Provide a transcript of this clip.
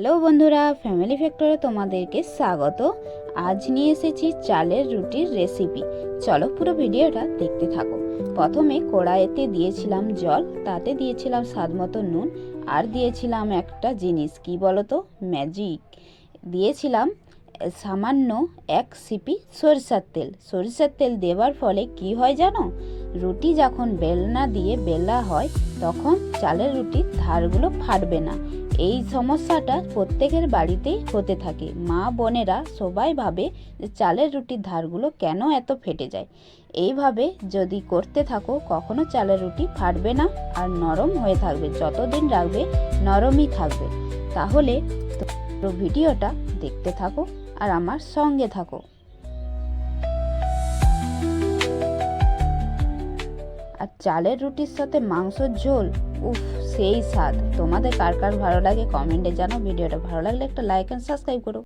Hello বন্ধুরা family ফ্যাক্টরে তোমাদেরকে স্বাগত। আজ নিয়ে এসেছি চালের রুটির রেসিপি চলো পুরো ভিডিওটা দেখতে থাকো। প্রথমে কড়াইতে দিয়েছিলাম জল, তাতে দিয়েছিলাম স্বাদ মতো নুন, আর দিয়েছিলাম একটা জিনিস, কি বলতো? ম্যাজিক দিয়েছিলাম সামান্য এক সিপি সরিষার তেল। সরিষার তেল দেওয়ার ফলে কি হয় জানো? রুটি যখন বেলনা দিয়ে বেলা হয়, তখন চালের রুটির ধারগুলো ফাটবে না। এই সমস্যাটা প্রত্যেকের বাড়িতেই হতে থাকে। মা বোনেরা সবাই ভাবে যে চালের রুটির ধারগুলো কেন এত ফেটে যায়। এইভাবে যদি করতে থাকো, কখনো চালের রুটি ফাটবে না আর নরম হয়ে থাকবে, যতদিন রাখবে নরমই থাকবে। তাহলে তো ভিডিওটা দেখতে থাকো আর আমার সঙ্গে থাকো। আর চালের রুটির সাথে মাংসর ঝোল, উফ সেই স্বাদ। তোমাদের কার কার ভালো লাগে কমেন্টে জানাও। ভিডিওটা ভালো লাগলে একটা লাইক অ্যান্ড সাবস্ক্রাইব করো।